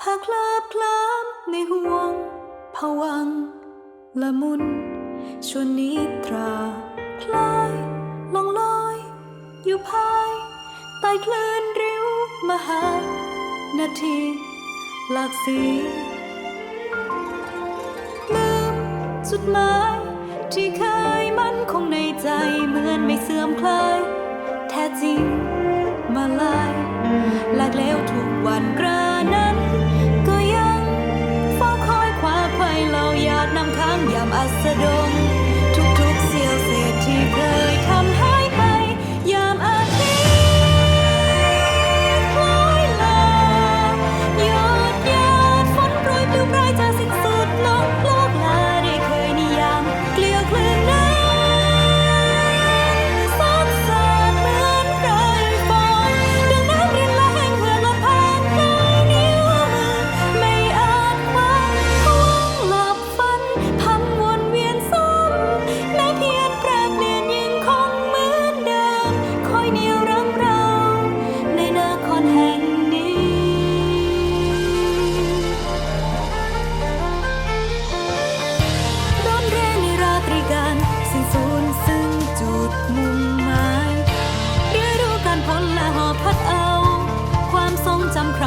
พาคลาบคลามในห่วงผวัง ละมุน ชวนนิทรา คลายลองลอย อยู่ภายใต้คลื่นริ้วมหา นาที หลากสีลืมสุดหมายที่เคยมันคงในใจเหมือนไม่เสื่อมคลาย แท้จริงมาลายหลากแล้วทุกวันกลา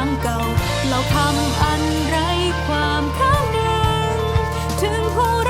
งเก่า เราทำอันไรความข้างหนึ่งถึงผู้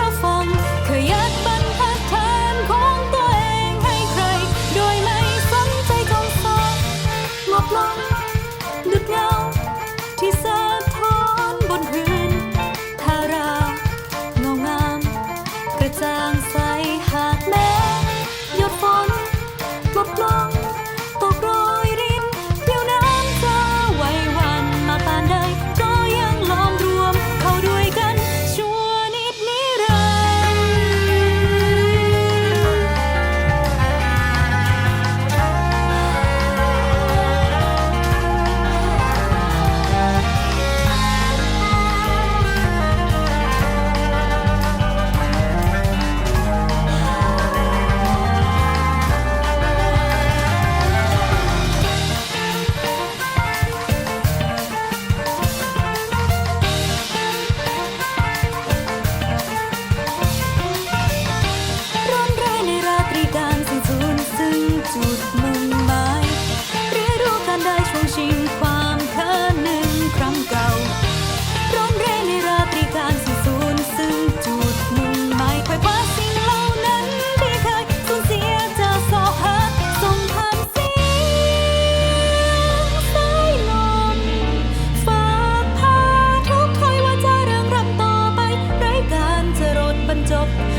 stop